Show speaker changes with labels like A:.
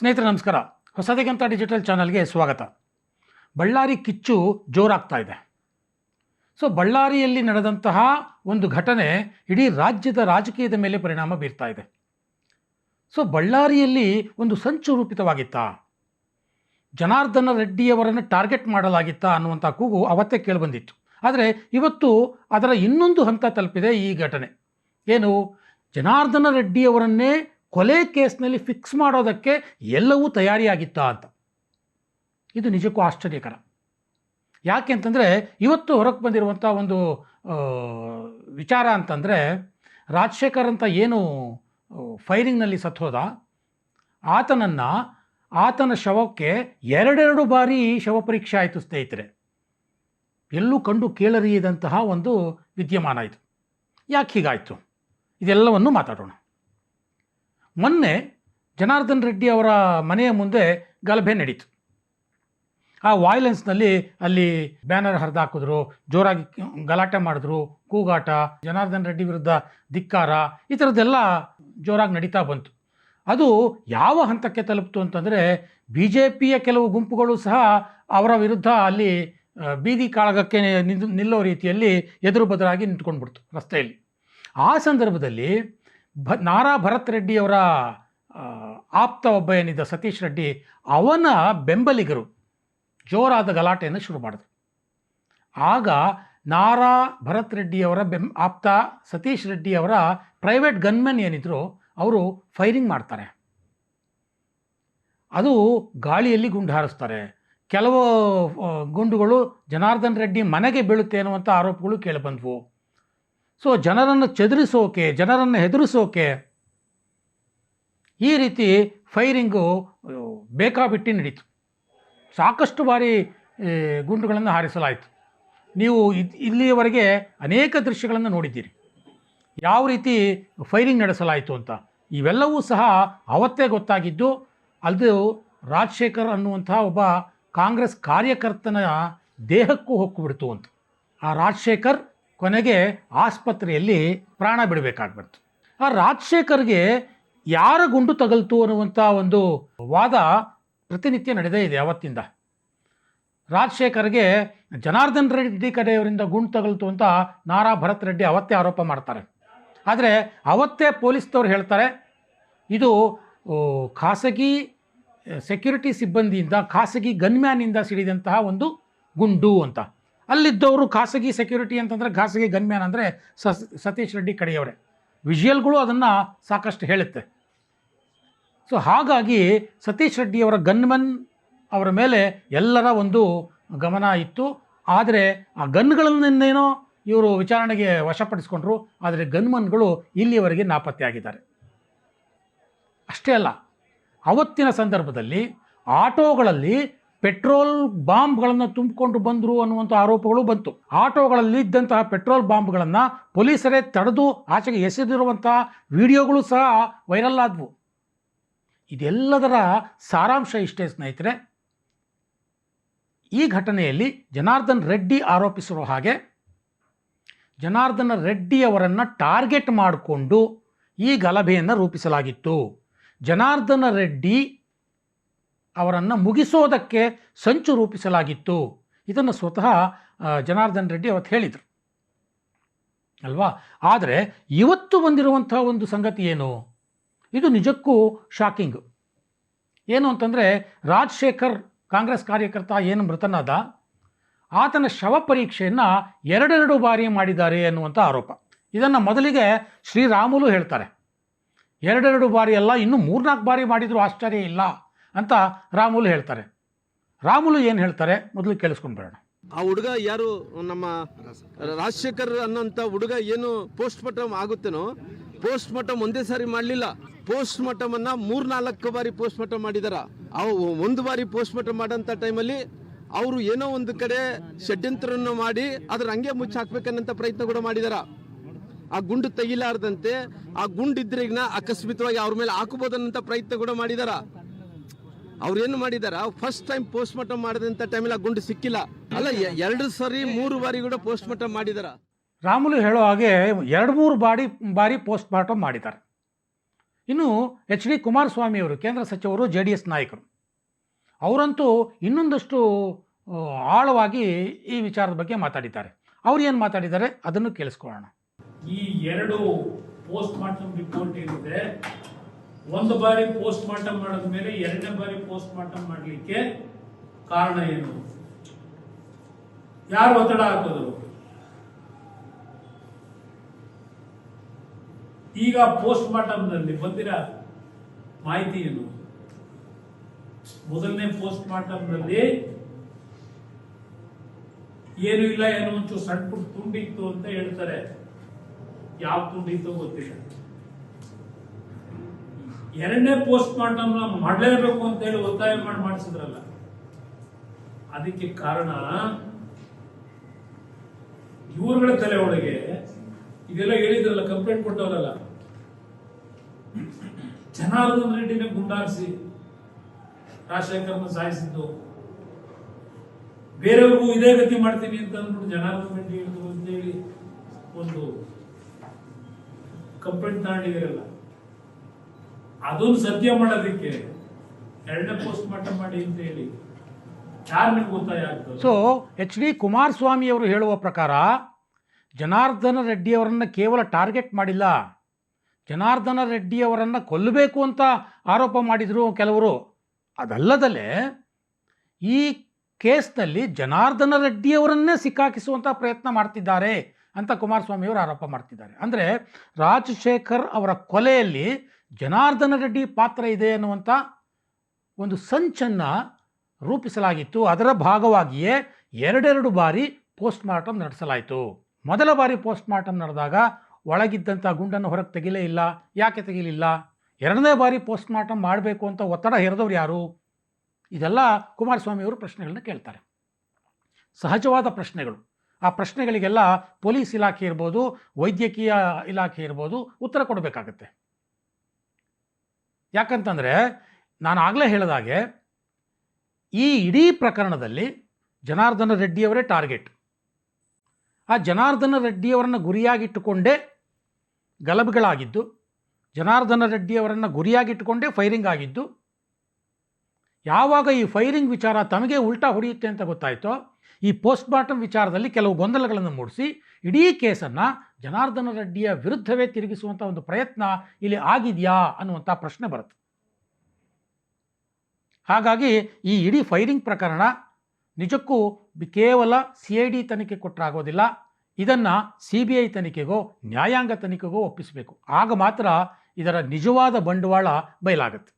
A: ಸ್ನೇಹಿತರೆ, ನಮಸ್ಕಾರ. ಹೊಸದಿಗಂತ ಡಿಜಿಟಲ್ ಚಾನಲ್ಗೆ ಸ್ವಾಗತ. ಬಳ್ಳಾರಿ ಕಿಚ್ಚು ಜೋರಾಗ್ತಾ ಇದೆ. ಸೊ, ಬಳ್ಳಾರಿಯಲ್ಲಿ ನಡೆದಂತಹ ಒಂದು ಘಟನೆ ಇಡೀ ರಾಜ್ಯದ ರಾಜಕೀಯದ ಮೇಲೆ ಪರಿಣಾಮ ಬೀರ್ತಾ ಇದೆ. ಸೊ, ಬಳ್ಳಾರಿಯಲ್ಲಿ ಒಂದು ಸಂಚು ರೂಪಿತವಾಗಿತ್ತಾ. ಜನಾರ್ದನ ರೆಡ್ಡಿಯವರನ್ನು ಟಾರ್ಗೆಟ್ ಮಾಡಲಾಗಿತ್ತಾ ಅನ್ನುವಂಥ ಕೂಗು ಅವತ್ತೇ ಕೇಳಿಬಂದಿತ್ತು. ಆದರೆ, ಇವತ್ತು ಅದರ ಇನ್ನೊಂದು ಹಂತ ತಲುಪಿದೆ ಈ ಘಟನೆ. ಏನು? ಜನಾರ್ದನ ರೆಡ್ಡಿಯವರನ್ನೇ ಕೊಲೆ ಕೇಸ್ನಲ್ಲಿ ಫಿಕ್ಸ್ ಮಾಡೋದಕ್ಕೆ ಎಲ್ಲವೂ ತಯಾರಿಯಾಗಿತ್ತಾ ಅಂತ. ಇದು ನಿಜಕ್ಕೂ ಆಶ್ಚರ್ಯಕರ. ಯಾಕೆ ಅಂತಂದರೆ ಇವತ್ತು ಹೊರಗೆ ಬಂದಿರುವಂಥ ಒಂದು ವಿಚಾರ ಅಂತಂದರೆ ರಾಜಶೇಖರ್ ಅಂತ ಏನು ಫೈರಿಂಗ್ನಲ್ಲಿ ಸತ್ತೋದ ಆತನನ್ನು, ಆತನ ಶವಕ್ಕೆ ಎರಡೆರಡು ಬಾರಿ ಶವ ಪರೀಕ್ಷೆ ಆಯಿತು ಸ್ನೇಹಿತರೆ. ಎಲ್ಲೂ ಕಂಡು ಕೇಳರಿಯದಂತಹ ಒಂದು ವಿದ್ಯಮಾನ ಇದು. ಯಾಕೆ ಹೀಗಾಯಿತು? ಇದೆಲ್ಲವನ್ನು ಮಾತಾಡೋಣ. ಮೊನ್ನೆ ಜನಾರ್ದನ್ ರೆಡ್ಡಿ ಅವರ ಮನೆಯ ಮುಂದೆ ಗಲಭೆ ನಡೀತು. ಆ ವಾಯ್ಲೆನ್ಸ್ನಲ್ಲಿ ಅಲ್ಲಿ ಬ್ಯಾನರ್ ಹರಿದಾಕಿದ್ರು, ಜೋರಾಗಿ ಗಲಾಟೆ ಮಾಡಿದ್ರು, ಕೂಗಾಟ, ಜನಾರ್ದನ್ ರೆಡ್ಡಿ ವಿರುದ್ಧ ಧಿಕ್ಕಾರ, ಈ ಥರದ್ದೆಲ್ಲ ಜೋರಾಗಿ ನಡೀತಾ ಬಂತು. ಅದು ಯಾವ ಹಂತಕ್ಕೆ ತಲುಪಿತು ಅಂತಂದರೆ ಬಿ ಜೆ ಪಿಯ ಕೆಲವು ಗುಂಪುಗಳು ಸಹ ಅವರ ವಿರುದ್ಧ ಅಲ್ಲಿ ಬೀದಿ ಕಾಳಗಕ್ಕೆ ನಿಲ್ಲೋ ರೀತಿಯಲ್ಲಿ ಎದುರು ಬದಲಾಗಿ ನಿಂತ್ಕೊಂಡ್ಬಿಡ್ತು ರಸ್ತೆಯಲ್ಲಿ. ಆ ಸಂದರ್ಭದಲ್ಲಿ ಭ, ನಾರಾ ಭರತ್ ರೆಡ್ಡಿಯವರ ಆಪ್ತ ಒಬ್ಬ ಏನಿದ್ದ ಸತೀಶ್ ರೆಡ್ಡಿ, ಅವನ ಬೆಂಬಲಿಗರು ಜೋರಾದ ಗಲಾಟೆಯನ್ನು ಶುರು ಮಾಡಿದ್ರು. ಆಗ ನಾರಾ ಭರತ್ ರೆಡ್ಡಿಯವರ ಬೆಂ, ಆಪ್ತ ಸತೀಶ್ ರೆಡ್ಡಿಯವರ ಪ್ರೈವೇಟ್ ಗನ್ಮೆನ್ ಏನಿದ್ರು, ಅವರು ಫೈರಿಂಗ್ ಮಾಡ್ತಾರೆ. ಅದು ಗಾಳಿಯಲ್ಲಿ ಗುಂಡು ಹಾರಿಸ್ತಾರೆ. ಕೆಲವು ಗುಂಡುಗಳು ಜನಾರ್ದನ್ ರೆಡ್ಡಿ ಮನೆಗೆ ಬೀಳುತ್ತೆ ಅನ್ನುವಂಥ ಆರೋಪಗಳು ಕೇಳಿಬಂದ್ವು ಸೊ ಜನರನ್ನು ಚದುರಿಸೋಕೆ, ಜನರನ್ನು ಹೆದರಿಸೋಕೆ ಈ ರೀತಿ ಫೈರಿಂಗು ಬೇಕಾಬಿಟ್ಟಿ ನಡೀತು. ಸಾಕಷ್ಟು ಬಾರಿ ಗುಂಡುಗಳನ್ನು ಹಾರಿಸಲಾಯಿತು. ನೀವು ಇಲ್ಲಿಯವರೆಗೆ ಅನೇಕ ದೃಶ್ಯಗಳನ್ನು ನೋಡಿದ್ದೀರಿ. ಯಾವ ರೀತಿ ಫೈರಿಂಗ್ ನಡೆಸಲಾಯಿತು ಅಂತ. ಇವೆಲ್ಲವೂ ಸಹ ಅವತ್ತೇ ಗೊತ್ತಾಗಿದ್ದು, ಅದು ರಾಜಶೇಖರ್ ಅನ್ನುವಂಥ ಒಬ್ಬ ಕಾಂಗ್ರೆಸ್ ಕಾರ್ಯಕರ್ತನ ದೇಹಕ್ಕೂ ಹೊಕ್ಕಿಬಿಡ್ತು ಅಂತ. ಆ ರಾಜಶೇಖರ್ ಕೊನೆಗೆ ಆಸ್ಪತ್ರೆಯಲ್ಲಿ ಪ್ರಾಣ ಬಿಡಬೇಕಾಗ್ಬಿಡ್ತು ಆ ರಾಜಶೇಖರ್ಗೆ ಯಾರ ಗುಂಡು ತಗಲ್ತು ಅನ್ನುವಂಥ ಒಂದು ವಾದ ಪ್ರತಿನಿತ್ಯ ನಡೆದೇ ಇದೆ ಅವತ್ತಿಂದ. ರಾಜಶೇಖರ್ಗೆ ಜನಾರ್ದನ್ ರೆಡ್ಡಿ ಕಡೆಯವರಿಂದ ಗುಂಡು ತಗಲ್ತು ಅಂತ ನಾರಾ ಭರತ್ ರೆಡ್ಡಿ ಅವತ್ತೇ ಆರೋಪ ಮಾಡ್ತಾರೆ. ಆದರೆ ಅವತ್ತೇ ಪೊಲೀಸ್ದವ್ರು ಹೇಳ್ತಾರೆ, ಇದು ಖಾಸಗಿ ಸೆಕ್ಯೂರಿಟಿ ಸಿಬ್ಬಂದಿಯಿಂದ, ಖಾಸಗಿ ಗನ್ಮ್ಯಾನಿಂದ ಸಿಡಿದಂತಹ ಒಂದು ಗುಂಡು ಅಂತ. ಅಲ್ಲಿದ್ದವರು ಖಾಸಗಿ ಸೆಕ್ಯೂರಿಟಿ ಅಂತಂದರೆ ಖಾಸಗಿ ಗನ್ಮ್ಯಾನ್ ಅಂದರೆ ಸ, ಸತೀಶ್ ರೆಡ್ಡಿ ಕಡೆಯವರೇ. ವಿಜುವಲ್ಗಳು ಅದನ್ನು ಸಾಕಷ್ಟು ಹೇಳುತ್ತೆ. ಸೊ ಹಾಗಾಗಿ ಸತೀಶ್ ರೆಡ್ಡಿಯವರ ಗನ್ಮನ್ ಅವರ ಮೇಲೆ ಎಲ್ಲರ ಒಂದು ಗಮನ ಇತ್ತು. ಆದರೆ ಆ ಗನ್ಗಳನ್ನೇನೋ ಇವರು ವಿಚಾರಣೆಗೆ ವಶಪಡಿಸ್ಕೊಂಡ್ರು. ಆದರೆ ಗನ್ಮನ್ಗಳು ಇಲ್ಲಿಯವರೆಗೆ ನಾಪತ್ತೆಯಾಗಿದ್ದಾರೆ ಅಷ್ಟೇ ಅಲ್ಲ, ಅವತ್ತಿನ ಸಂದರ್ಭದಲ್ಲಿ ಆಟೋಗಳಲ್ಲಿ ಪೆಟ್ರೋಲ್ ಬಾಂಬ್ಗಳನ್ನು ತುಂಬಿಕೊಂಡು ಬಂದರು ಅನ್ನುವಂಥ ಆರೋಪಗಳು ಬಂತು. ಆಟೋಗಳಲ್ಲಿ ಇದ್ದಂತಹ ಪೆಟ್ರೋಲ್ ಬಾಂಬ್ಗಳನ್ನು ಪೊಲೀಸರೇ ತಡೆದು ಆಚೆಗೆ ಎಸೆದಿರುವಂತಹ ವಿಡಿಯೋಗಳು ಸಹ ವೈರಲ್ ಆದವು. ಇದೆಲ್ಲದರ ಸಾರಾಂಶ ಇಷ್ಟೇ ಸ್ನೇಹಿತರೆ. ಈ ಘಟನೆಯಲ್ಲಿ ಜನಾರ್ದನ್ ರೆಡ್ಡಿ ಆರೋಪಿಸಿರುವ ಹಾಗೆ ಜನಾರ್ದನ ರೆಡ್ಡಿಯವರನ್ನು ಟಾರ್ಗೆಟ್ ಮಾಡಿಕೊಂಡು ಈ ಗಲಭೆಯನ್ನು ರೂಪಿಸಲಾಗಿತ್ತು. ಜನಾರ್ದನ ರೆಡ್ಡಿ ಅವರನ್ನು ಮುಗಿಸೋದಕ್ಕೆ ಸಂಚು ರೂಪಿಸಲಾಗಿತ್ತು. ಇದನ್ನು ಸ್ವತಃ ಜನಾರ್ದನ್ ರೆಡ್ಡಿ ಅವತ್ತು ಹೇಳಿದರು. ಅಲ್ವಾ? ಆದರೆ ಇವತ್ತು ಬಂದಿರುವಂಥ ಒಂದು ಸಂಗತಿ ಏನು? ಇದು ನಿಜಕ್ಕೂ ಶಾಕಿಂಗು. ಏನು ಅಂತಂದರೆ, ರಾಜಶೇಖರ್ ಕಾಂಗ್ರೆಸ್ ಕಾರ್ಯಕರ್ತ ಏನು ಮೃತನಾದ, ಆತನ ಶವ ಪರೀಕ್ಷೆಯನ್ನು ಎರಡೆರಡು ಬಾರಿ ಮಾಡಿದ್ದಾರೆ ಎನ್ನುವಂಥ ಆರೋಪ. ಇದನ್ನು ಮೊದಲಿಗೆ ಶ್ರೀರಾಮುಲು ಹೇಳ್ತಾರೆ. ಎರಡೆರಡು ಬಾರಿ ಅಲ್ಲ, ಇನ್ನೂ ಮೂರ್ನಾಲ್ಕು ಬಾರಿ ಮಾಡಿದರೂ ಆಶ್ಚರ್ಯ ಇಲ್ಲ. ಅಂತ ರಾಮುಲು ಹೇಳ್ತಾರೆ. ರಾಮುಲು ಏನು ಹೇಳ್ತಾರೆ? ಮೊದಲು ಕೇಳಿಸ್ಕೊಂಡು ಬರೋಣ.
B: ಆ ಹುಡುಗ ಯಾರು? ನಮ್ಮ ರಾಜಶೇಖರ್ ಅನ್ನೋಂಥ ಹುಡುಗ ಏನು ಪೋಸ್ಟ್ ಮಾರ್ಟಮ್ ಆಗುತ್ತೇನೋ ಪೋಸ್ಟ್ ಮಾರ್ಟಮ್ ಒಂದೇ ಸಾರಿ ಮಾಡಲಿಲ್ಲ. ಪೋಸ್ಟ್ ಮಾರ್ಟಮ್ ಅನ್ನ ಮೂರ್ನಾಲ್ಕು ಬಾರಿ ಪೋಸ್ಟ್ ಮಾರ್ಟಮ್ ಮಾಡಿದಾರ ಒಂದು ಬಾರಿ ಪೋಸ್ಟ್ ಮಾರ್ಟಮ್ ಮಾಡೋಂಥ ಟೈಮಲ್ಲಿ ಅವರು ಏನೋ ಒಂದು ಕಡೆ ಷಡ್ಯಂತ್ರವನ್ನು ಮಾಡಿ ಅದ್ರ ಹಂಗೆ ಮುಚ್ಚಿ ಹಾಕ್ಬೇಕನ್ನಂತ ಪ್ರಯತ್ನ ಕೂಡ ಮಾಡಿದಾರ. ಆ ಗುಂಡು ತೆಗಿಲಾರದಂತೆ ಆ ಗುಂಡು ಇದ್ರಿಗ್ನ ಅಕಸ್ಮಿತವಾಗಿ ಅವ್ರ ಮೇಲೆ ಹಾಕಬಹುದನ್ನಂತ ಪ್ರಯತ್ನ ಕೂಡ ಮಾಡಿದಾರ. ಅವ್ರು ಏನು ಮಾಡಿದಾರ? ಫಸ್ಟ್ ಟೈಮ್ ಪೋಸ್ಟ್ ಮಾರ್ಟಮ್ ಮಾಡಿದಂತ ಟೈಮಲ್ಲಿ ಆ ಗುಂಡು ಸಿಕ್ಕಿಲ್ಲ. ಅಲ್ಲ ಎ- ಎರಡು ಸರಿ ಮೂರು ಬಾರಿ ಕೂಡ ಪೋಸ್ಟ್ ಮಾರ್ಟಮ್ ಮಾಡಿದಾರ.
A: ರಾಮುಲು ಹೇಳೋ ಹಾಗೆ ಎರಡು ಮೂರು ಬಾರಿ ಬಾರಿ ಪೋಸ್ಟ್ ಮಾರ್ಟಮ್ ಮಾಡಿದ್ದಾರೆ. ಇನ್ನು ಎಚ್ ಡಿ ಕುಮಾರಸ್ವಾಮಿ ಅವರು ಕೇಂದ್ರ ಸಚಿವರು ಜೆ ಡಿ ಎಸ್ ನಾಯಕರು ಅವರಂತೂ ಇನ್ನೊಂದಷ್ಟು ಆಳವಾಗಿ ಈ ವಿಚಾರದ ಬಗ್ಗೆ ಮಾತಾಡಿದ್ದಾರೆ. ಅವ್ರು ಏನು ಮಾತಾಡಿದ್ದಾರೆ? ಅದನ್ನು ಕೇಳಿಸ್ಕೊಳ್ಳೋಣ.
C: ಈ ಎರಡು ಪೋಸ್ಟ್ ಮಾರ್ಟಮ್ ರಿಪೋರ್ಟ್ ಏನಿದೆ ಒಂದು ಬಾರಿ ಪೋಸ್ಟ್ ಮಾರ್ಟಮ್ ಮಾಡಿದ ಮೇಲೆ ಎರಡನೇ ಬಾರಿ ಪೋಸ್ಟ್ ಮಾರ್ಟಮ್ ಮಾಡಲಿಕ್ಕೆ ಕಾರಣ ಏನು? ಯಾರು ಒತ್ತಡ ಹಾಕಿದ್ರು ಈಗ ಪೋಸ್ಟ್ ಮಾರ್ಟಮ್ನಲ್ಲಿ ಬಂದಿರ ಮಾಹಿತಿ ಏನು? ಮೊದಲನೇ ಪೋಸ್ಟ್ ಮಾರ್ಟಮ್ನಲ್ಲಿ ಏನು ಇಲ್ಲ, ಏನೋ ಒಂಚೂರು ಸಣ್ಣ ಪುಟ್ಟ ತುಂಡಿತ್ತು ಅಂತ ಹೇಳ್ತಾರೆ. ಯಾವ ತುಂಡಿತ್ತು ಗೊತ್ತಿಲ್ಲ. ಎರಡನೇ ಪೋಸ್ಟ್ ಮಾರ್ಟಮ್ ಮಾಡಲೇಬೇಕು ಅಂತ ಹೇಳಿ ಒತ್ತಾಯ ಮಾಡಿ ಮಾಡಿಸಿದ್ರಲ್ಲ. ಅದಕ್ಕೆ ಕಾರಣ ಇವರುಗಳ ತಲೆ ಒಳಗೆ ಇದೆಲ್ಲ ಹೇಳಿದ್ರಲ್ಲ, ಕಂಪ್ಲೇಂಟ್ ಕೊಟ್ಟವರಲ್ಲ. ಜನಾರ್ದನ್ ರೆಡ್ಡಿನ ಗುಂಡಾರಿಸಿ ರಾಜಶೇಖರ್ನ ಸಾಯಿಸಿದ್ದು. ಬೇರೆಯವ್ರಿಗೂ ಇದೇ ಗತಿ ಮಾಡ್ತೀನಿ ಅಂತ ಅಂದ್ಬಿಟ್ಟು ಜನಾರ್ದನ್ ರೆಡ್ಡಿ ಹೇಳಿದ್ರು ಅಂತೇಳಿ ಒಂದು ಕಂಪ್ಲೇಂಟ್ ತಗೊಂಡಿದ್ದೀರಲ್ಲ. ಅದೊಂದು ಸತ್ಯ ಮಾಡೋದಕ್ಕೆ ಎರಡನೇ ಪೋಸ್ಟ್ ಮಾರ್ಟಮ್ ಮಾಡಿ ಅಂತ ಹೇಳಿ.
A: ಸೊ ಎಚ್ ಡಿ ಕುಮಾರಸ್ವಾಮಿ ಅವರು ಹೇಳುವ ಪ್ರಕಾರ, ಜನಾರ್ದನ ರೆಡ್ಡಿಯವರನ್ನು ಕೇವಲ ಟಾರ್ಗೆಟ್ ಮಾಡಿಲ್ಲ. ಜನಾರ್ದನ ರೆಡ್ಡಿಯವರನ್ನು ಕೊಲ್ಲಬೇಕು ಅಂತ ಆರೋಪ ಮಾಡಿದರು ಕೆಲವರು. ಅದಲ್ಲದಲೇ, ಈ ಕೇಸ್ನಲ್ಲಿ ಜನಾರ್ದನ ರೆಡ್ಡಿಯವರನ್ನೇ ಸಿಕ್ಕಾಕಿಸುವಂಥ ಪ್ರಯತ್ನ ಮಾಡ್ತಿದ್ದಾರೆ ಅಂತ ಕುಮಾರಸ್ವಾಮಿಯವರು ಆರೋಪ ಮಾಡ್ತಿದ್ದಾರೆ. ಅಂದರೆ ರಾಜಶೇಖರ್ ಅವರ ಕೊಲೆಯಲ್ಲಿ ಜನಾರ್ದನ ರೆಡ್ಡಿ ಪಾತ್ರ ಇದೆ ಅನ್ನುವಂಥ ಒಂದು ಸಂಚನ್ನು ರೂಪಿಸಲಾಗಿತ್ತು. ಅದರ ಭಾಗವಾಗಿಯೇ ಎರಡೆರಡು ಬಾರಿ ಪೋಸ್ಟ್ ಮಾರ್ಟಮ್ ನಡೆಸಲಾಯಿತು. ಮೊದಲ ಬಾರಿ ಪೋಸ್ಟ್ ಮಾರ್ಟಮ್ ನಡೆದಾಗ ಒಳಗಿದ್ದಂಥ ಗುಂಡನ್ನು ಹೊರಗೆ ತೆಗಿಲೇ ಇಲ್ಲ. ಯಾಕೆ ತೆಗಿಲಿಲ್ಲ? ಎರಡನೇ ಬಾರಿ ಪೋಸ್ಟ್ ಮಾರ್ಟಮ್ ಮಾಡಬೇಕು ಅಂತ ಒತ್ತಡ ಹೇರಿದವ್ರು ಯಾರು? ಇದೆಲ್ಲ ಕುಮಾರಸ್ವಾಮಿಯವರು ಪ್ರಶ್ನೆಗಳನ್ನ ಕೇಳ್ತಾರೆ. ಸಹಜವಾದ ಪ್ರಶ್ನೆಗಳು. ಆ ಪ್ರಶ್ನೆಗಳಿಗೆಲ್ಲ ಪೊಲೀಸ್ ಇಲಾಖೆ ಇರ್ಬೋದು, ವೈದ್ಯಕೀಯ ಇಲಾಖೆ ಇರ್ಬೋದು ಉತ್ತರ ಕೊಡಬೇಕಾಗತ್ತೆ. ಯಾಕಂತಂದರೆ ನಾನು ಆಗಲೇ ಹೇಳಿದಾಗೆ ಈ ಇಡೀ ಪ್ರಕರಣದಲ್ಲಿ ಜನಾರ್ದನ ರೆಡ್ಡಿಯವರೇ ಟಾರ್ಗೆಟ್. ಆ ಜನಾರ್ದನ ರೆಡ್ಡಿಯವರನ್ನು ಗುರಿಯಾಗಿಟ್ಟುಕೊಂಡೇ ಗಲಭೆಗಳಾಗಿದ್ದು, ಜನಾರ್ದನ ರೆಡ್ಡಿಯವರನ್ನು ಗುರಿಯಾಗಿಟ್ಟುಕೊಂಡೇ ಫೈರಿಂಗ್ ಆಗಿದ್ದು, ಯಾವಾಗ ಈ ಫೈರಿಂಗ್ ವಿಚಾರ ತಮಗೆ ಉಲ್ಟಾ ಹೊಡೆಯುತ್ತೆ ಅಂತ ಗೊತ್ತಾಯಿತೋ ಈ ಪೋಸ್ಟ್ ಮಾರ್ಟಮ್ ವಿಚಾರದಲ್ಲಿ ಕೆಲವು ಗೊಂದಲಗಳನ್ನು ಮೂಡಿಸಿ, ಇಡೀ ಕೇಸನ್ನು ಜನಾರ್ದನ ರೆಡ್ಡಿಯ ವಿರುದ್ಧವೇ ತಿರುಗಿಸುವಂಥ ಒಂದು ಪ್ರಯತ್ನ ಇಲ್ಲಿ ಆಗಿದೆಯಾ ಅನ್ನುವಂಥ ಪ್ರಶ್ನೆ ಬರುತ್ತೆ. ಹಾಗಾಗಿ ಈ ಇಡೀ ಫೈರಿಂಗ್ ಪ್ರಕರಣ ನಿಜಕ್ಕೂ ಕೇವಲ ಸಿ ಐ ಡಿ ತನಿಖೆ ಕೊಟ್ಟರಾಗೋದಿಲ್ಲ ಇದನ್ನು ಸಿ ಬಿ ಐ ತನಿಖೆಗೋ ನ್ಯಾಯಾಂಗ ತನಿಖೆಗೋ ಒಪ್ಪಿಸಬೇಕು. ಆಗ ಮಾತ್ರ ಇದರ ನಿಜವಾದ ಬಂಡವಾಳ ಬಯಲಾಗುತ್ತೆ.